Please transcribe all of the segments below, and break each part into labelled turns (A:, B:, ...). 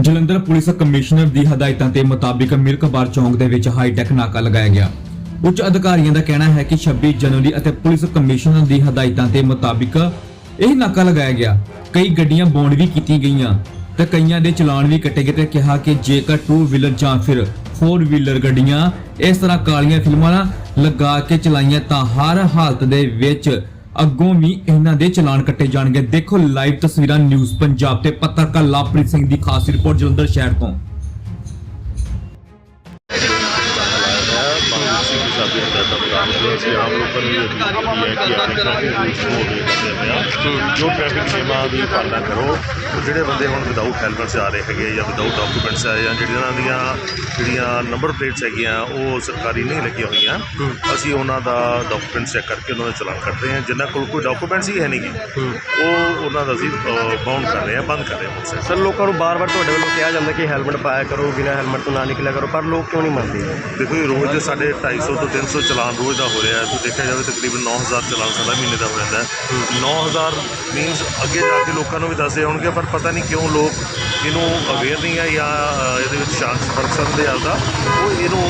A: Jalandhar police commissioner ਦੀ ਹਦਾਇਤਾਂ ਦੇ ਮੁਤਾਬਿਕ ਮਿਲਕਬਾਰ ਚੌਂਕ ਦੇ ਵਿੱਚ ਹਾਈਟੈਕ ਨਾਕਾ ਲਗਾਇਆ ਗਿਆ। ਉੱਚ ਅਧਿਕਾਰੀਆਂ ਦਾ ਕਹਿਣਾ ਹੈ ਕਿ 26 ਜਨਵਰੀ ਅਤੇ ਪੁਲਿਸ ਕਮਿਸ਼ਨਰ ਦੀ ਹਦਾਇਤਾਂ ਦੇ ਮੁਤਾਬਿਕ ਇਹ ਨਾਕਾ ਲਗਾਇਆ ਗਿਆ। ਕਈ ਗੱਡੀਆਂ ਬੌਂਡ ਵੀ ਕੀਤੀਆਂ ਗਈਆਂ ਤੇ ਕਈਆਂ ਦੇ ਚਲਾਨ ਵੀ ਕੱਟੇ ਗਏ ਤੇ ਕਿਹਾ ਕਿ ਜੇਕਰ 2 ਵੀਲਰ ਜਾਂ ਫਿਰ 4 ਵੀਲਰ ਗੱਡੀਆਂ ਇਸ ਤਰ੍ਹਾਂ ਕਾਲੀਆਂ ਫਿਲਮਾਂ ਲਗਾ ਕੇ ਚਲਾਈਆਂ ਤਾਂ ਹਰ ਹਾਲਤ ਦੇ ਵਿੱਚ ਅੱਗੋਂ ਵੀ ਇਹਨਾਂ ਦੇ ਚਲਾਨ ਕੱਟੇ ਜਾਣਗੇ। ਦੇਖੋ ਲਾਈਵ ਤਸਵੀਰਾਂ ਨਿਊਜ਼ ਪੰਜਾਬ ਤੇ ਪੱਤਰਕਾਰ ਲਵਪ੍ਰੀਤ ਸਿੰਘ ਦੀ ਖਾਸ ਰਿਪੋਰਟ ਜਲੰਧਰ ਸ਼ਹਿਰ ਤੋਂ।
B: ਸਾਡੀ ਹਦਾਇਤਾਂ ਪ੍ਰਦਾਨ ਕਰੋ ਅਸੀਂ ਆਮ ਲੋਕਾਂ ਨੂੰ ਵੀ ਅਪੀਲ ਹੈ ਕਿ ਆਪਣੇ ਟ੍ਰੈਫਿਕ ਰੂਲਸ ਨੂੰ obey ਕਰਦੇ ਪਏ ਆ ਜੋ ਟ੍ਰੈਫਿਕ ਨਿਯਮਾਂ ਦੀ ਪਾਲਣਾ ਕਰੋ ਤੇ ਜਿਹੜੇ ਬੰਦੇ ਹੁਣ ਵਿਦਆਊਟ ਹੈਲਮਟਸ ਆ ਰਹੇ ਹੈਗੇ ਜਾਂ ਵਿਦਆਊਟ ਡਾਕੂਮੈਂਟਸ ਆ ਜਾਂ ਜਿਹੜੀਆਂ ਦੀਆਂ ਜਿਹੜੀਆਂ ਨੰਬਰ ਪਲੇਟਸ ਹੈਗੀਆਂ ਉਹ ਸਰਕਾਰੀ ਨਹੀਂ ਲੱਗੀਆਂ ਹੋਈਆਂ। ਅਸੀਂ ਉਹਨਾਂ ਦਾ ਡਾਕੂਮੈਂਟ ਚੈੱਕ ਕਰਕੇ ਉਹਨਾਂ ਦਾ ਚਲਾਨ ਕਰਦੇ ਹਾਂ। ਜਿਨ੍ਹਾਂ ਕੋਲ ਕੋਈ ਡਾਕੂਮੈਂਟਸ ਹੀ ਹੈ ਨਹੀਂਗੇ ਉਹ ਉਹਨਾਂ ਦਾ ਅਸੀਂ ਬਾਉਂਡ ਕਰ ਰਹੇ ਹਾਂ ਬੰਦ ਕਰ ਰਹੇ ਹਾਂ।
C: ਸਰ ਲੋਕਾਂ ਨੂੰ ਬਾਰ-ਬਾਰ ਤੁਹਾਡੇ ਵੱਲੋਂ ਕਿਹਾ ਜਾਂਦਾ ਕਿ ਹੈਲਮਟ ਪਾਇਆ ਕਰੋ ਬਿਨਾਂ ਹੈਲਮਟ ਤੋਂ ਨਾ ਨਿਕਲਿਆ ਕਰੋ ਪਰ ਲੋਕ ਕਿਉਂ ਨਹੀਂ ਮੰਨਦੇ?
B: ਦੇਖੋ ਜੀ ਰੋਜ਼ ਦੇ ਸਾਡੇ 250 ਤੋਂ 300 ਚਲਾਨ ਰੋਜ਼ ਦਾ ਹੋ ਰਿਹਾ ਹੈ। ਤੇ ਦੇਖਿਆ ਜਾਵੇ ਤਕਰੀਬਨ 9000 ਚਲਾਨ ਸਾਡਾ ਮਹੀਨੇ ਦਾ ਹੋ ਜਾਂਦਾ ਹੈ। 9000 ਮੀਨਸ ਅੱਗੇ ਜਾ ਕੇ ਲੋਕਾਂ ਨੂੰ ਵੀ ਦੱਸਦੇ ਹੋਣਗੇ ਪਰ ਪਤਾ ਨਹੀਂ ਕਿਉਂ ਲੋਕ ਇਹਨੂੰ ਅਵੇਅਰ ਨਹੀਂ ਹੈ ਜਾਂ ਇਹਦੇ ਵਿੱਚ ਸ਼ਾਂਤ ਫ਼ਰਕ ਸਮਝਦੇ ਆਪਦਾ। ਉਹ ਇਹਨੂੰ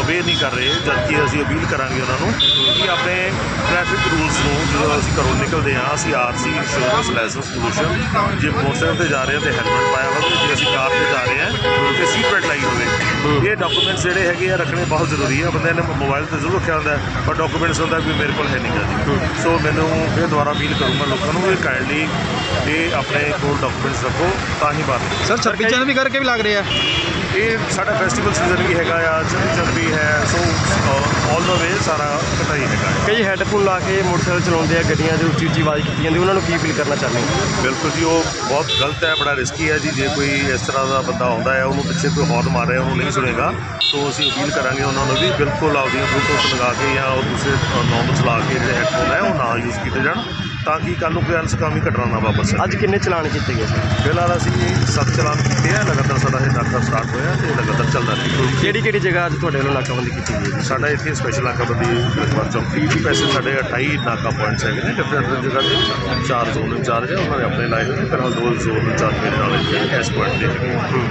B: ਅਵੇਅਰ ਨਹੀਂ ਕਰ ਰਹੇ ਜਦਕਿ ਅਸੀਂ ਅਪੀਲ ਕਰਾਂਗੇ ਉਹਨਾਂ ਨੂੰ ਕਿ ਆਪਣੇ ਟ੍ਰੈਫਿਕ ਰੂਲਸ ਨੂੰ ਜਦੋਂ ਅਸੀਂ ਘਰੋਂ ਨਿਕਲਦੇ ਹਾਂ ਅਸੀਂ ਆਰਸੀ ਇੰਸ਼ੋਰੈਂਸ ਲਾਇਸੈਂਸ ਪੋਲੂਸ਼ਨ ਜੇ ਮੋਟਰਸਾਈਕਲ ਤੇ ਜਾ ਰਹੇ ਹਾਂ ਤੇ ਹੈਲਮਟ ਪਾਇਆ ਹੋਵੇ ਜੇ ਅਸੀਂ ਕਾਰ ਤੇ ਜਾ ਰਹੇ ਹਾਂ ਤੇ ਸੀਟ ਬੈਲਟ ਲਾਈ ਇਹ ਡਾਕੂਮੈਂਟਸ ਜਿਹੜੇ ਹੈਗੇ ਆ ਰੱਖਣੇ ਬਹੁਤ ਜ਼ਰੂਰੀ ਹੈ ਬੰਦੇ ਨੇ ਮੋਬਾਈਲ ਤੇ ਜ਼ਰੂਰ ਰੱਖਿਆ ਹੁੰਦਾ ਪਰ ਡਾਕੂਮੈਂਟਸ ਹੁੰਦਾ ਵੀ ਮੇਰੇ ਕੋਲ ਹੈ ਨਹੀਂ ਜੀ। ਸੋ ਮੈਨੂੰ ਫਿਰ ਦੁਬਾਰਾ ਅਪੀਲ ਕਰੂੰਗਾ ਲੋਕਾਂ ਨੂੰ ਵੀ ਕਾਈਂਡਲੀ ਇਹ ਆਪਣੇ ਕੋਲ ਡਾਕੂਮੈਂਟਸ ਰੱਖੋ ਤਾਂ ਹੀ ਬਾਤ
C: ਸਰ 26 ਜਨਵਰੀ ਕਰਕੇ ਵੀ ਲੱਗ ਰਿਹਾ
B: ਇਹ ਸਾਡਾ ਫੈਸਟੀਵਲ ਸੀਜ਼ਨ ਵੀ ਹੈਗਾ ਆ ਚੰਦ ਚੰਦ ਵੀ ਹੈ ਸੋ ਆਲ ਦਾ ਵੇ ਸਾਰਾ ਪਤਾ ਹੀ ਹੈਗਾ।
C: ਕਈ ਹੈੱਡਫੋਨ ਲਾ ਕੇ ਮੋਟਰਸਾਈਕਲ ਚਲਾਉਂਦੇ ਆ ਗੱਡੀਆਂ 'ਚ ਉੱਚੀ ਉੱਚੀ ਆਵਾਜ਼ ਕੀਤੀ ਜਾਂਦੀ ਉਹਨਾਂ ਨੂੰ ਕੀ ਫੀਲ ਕਰਨਾ ਚਾਹੁੰਦੇ
B: ਬਿਲਕੁਲ ਜੀ ਉਹ ਬਹੁਤ ਗਲਤ ਹੈ ਬੜਾ ਰਿਸਕੀ ਹੈ ਜੀ। ਜੇ ਕੋਈ ਇਸ ਤਰ੍ਹਾਂ ਦਾ ਬੰਦਾ ਆਉਂਦਾ ਹੈ ਉਹਨੂੰ ਪਿੱਛੇ ਕੋਈ ਹੌਰਨ ਮਾਰ ਰਿਹਾ ਉਹਨੂੰ ਨਹੀਂ ਸੁਣੇਗਾ ਸੋ ਅਸੀਂ ਅਪੀਲ ਕਰਾਂਗੇ ਉਹਨਾਂ ਨੂੰ ਵੀ ਬਿਲਕੁਲ ਆਪਦੀਆਂ ਬਲੂਟੁੱਥ ਲਗਾ ਕੇ ਜਾਂ ਉਹ ਦੂਸਰੇ ਨੋਰਮਲ ਚਲਾ ਕੇ ਜਿਹੜੇ ਹੈਡਫੋਨ ਹੈ ਉਹ ਨਾ ਯੂਜ਼ ਕੀਤੇ ਜਾਣ ਤਾਂ ਕਿ ਕੱਲ੍ਹ ਨੂੰ ਕੋਈ ਅਨਸਕਾਮੀ ਘਟਨਾ ਨਾ ਵਾਪਰ ਸਕੇ।
C: ਅੱਜ ਕਿੰਨੇ ਚਲਾਨ ਕੀਤੇ ਗਏ ਸਰ
B: ਫਿਲਹਾਲ ਅਸੀਂ ਸੱਤ ਚਲਾਨ ਕੀਤੇ ਆ ਲਗਾਤਾਰ ਸਾਡਾ ਇਹ ਨਾਕਾ ਸਟਾਰਟ ਹੋਇਆ ਤੇ ਲਗਾਤਾਰ ਚੱਲਦਾ ਰਹੇਗਾ
C: ਕਿਹੜੀ ਕਿਹੜੀ ਜਗ੍ਹਾ ਅੱਜ ਤੁਹਾਡੇ ਵੱਲੋਂ ਨਾਕਾਬੰਦੀ ਕੀਤੀ ਗਈ
B: ਸਾਡਾ ਇੱਥੇ ਸਪੈਸ਼ਲ ਨਾਕਾਬੰਦੀ ਲਗਭਗ ਚੌਂਕੀ ਵੀ ਪੈਸੇ ਸਾਡੇ 28 ਨਾਕਾ ਪੁਆਇੰਟਸ ਹੈਗੇ ਨੇ ਡਿਫਰੈਂਟ ਜਗ੍ਹਾ ਤੇ। ਚਾਰ ਜ਼ੋਨ ਇੰਚਾਰਜ ਹੈ ਉਹਨਾਂ ਨੇ ਆਪਣੇ ਲਾਏ ਹੋਏ ਨੇ ਫਿਲਹਾਲ ਦੋ ਜ਼ੋਨ ਇੰਚਾਰਜ ਮੇਰੇ ਨਾਲ ਇੱਥੇ ਇਸ ਪੁਆਇੰਟ ਦੇ ਹੈਗੇ